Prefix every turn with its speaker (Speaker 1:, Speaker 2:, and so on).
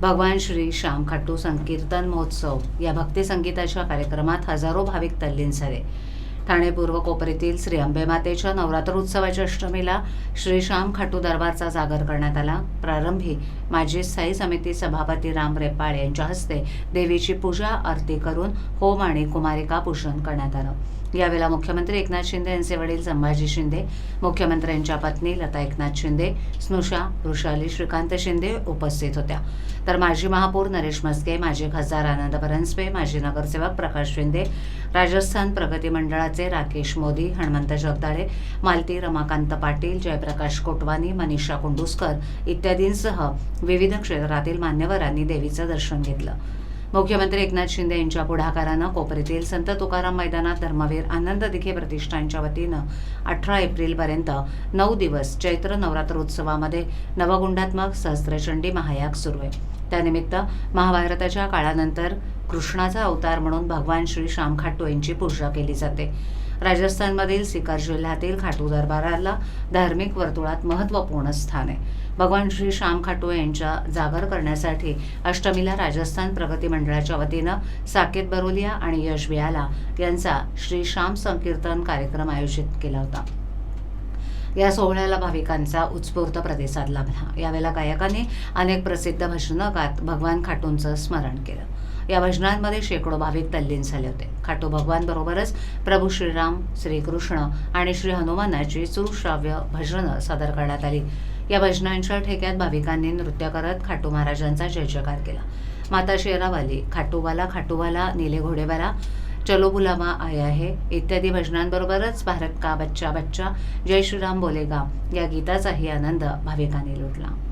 Speaker 1: भगवान श्री श्याम खाटू संकीर्तन महोत्सव. या भक्ती संगीताच्या कार्यक्रमात हजारो भाविक तल्लीन झाले. ठाणे पूर्व कोपरीतील श्री अंबेमातेच्या नवरात्र उत्सवाच्या अष्टमीला श्री श्याम खाटू दरबारचा जागर करण्यात आला. प्रारंभी माजी स्थायी समिती सभापती राम रेपाळ यांच्या हस्ते देवीची पूजा आरती करून होम आणि कुमारिका पूजन करण्यात आलं. यावेळेला मुख्यमंत्री एकनाथ शिंदे यांचे वडील संभाजी शिंदे मुख्यमंत्र्यांच्या पत्नी लता एकनाथ शिंदे स्नुषा वृषाली श्रीकांत शिंदे उपस्थित होत्या. तर माजी महापौर नरेश मस्के माजी खासदार आनंद परांजपे माजी नगरसेवक प्रकाश शिंदे राजस्थान प्रगती मंडळाचे राकेश मोदी हणमंत जगदाळे मालती रमाकांत पाटील जयप्रकाश कोटवानी मनीषा कुंडुसकर इत्यादींसह विविध क्षेत्रातील मान्यवरांनी देवीचं दर्शन घेतलं. मुख्यमंत्री एकनाथ शिंदे यांच्या पुढाकारानं कोपरीतील संत तुकाराम मैदानात धर्मवीर आनंद दिघे प्रतिष्ठानच्या वतीनं अठरा एप्रिलपर्यंत नऊ दिवस चैत्र नवरात्रोत्सवामध्ये नवगुंडात्मक सहस्त्रचंडी महायाग सुरू आहे. त्यानिमित्त महाभारताच्या काळानंतर कृष्णाचा अवतार म्हणून भगवान श्री श्याम खाटू यांची पूजा केली जाते. राजस्थानमधील सिकर जिल्ह्यातील खाटू दरबाराला धार्मिक वर्तुळात महत्त्वपूर्ण स्थान आहे. भगवान श्री श्याम खाटू यांच्या जागर करण्यासाठी अष्टमीला राजस्थान प्रगती मंडळाच्या वतीनं साकेत बरोलिया आणि यश बियाला यांचा श्री श्याम संकीर्तन कार्यक्रम आयोजित केला होता. या सोहळ्याला भाविकांचा उत्स्फूर्त प्रतिसाद लाभला. यावेळेला गायकांनी अनेक प्रसिद्ध भजनं गात भगवान खाटूंचं स्मरण केलं. या भजनांमध्ये शेकडो भाविक तल्लीन झाले होते. खाटू भगवान बरोबरच प्रभू श्रीराम श्रीकृष्ण आणि श्री हनुमानाची सुश्राव्य भजनं सादर करण्यात आली. या भजनांच्या ठेक्यात भाविकांनी नृत्य करत खाटू महाराजांचा जय जयकार केला. माता शेरावाली खाटूवाला खाटूवाला निले घोडेवाला चलो बुलावा आया है. इत्यादी भजनांबरोबरच भारत का बच्चा बच्चा जय श्रीराम बोलेगा. या गीताचाही आनंद भाविकांनी लुटला.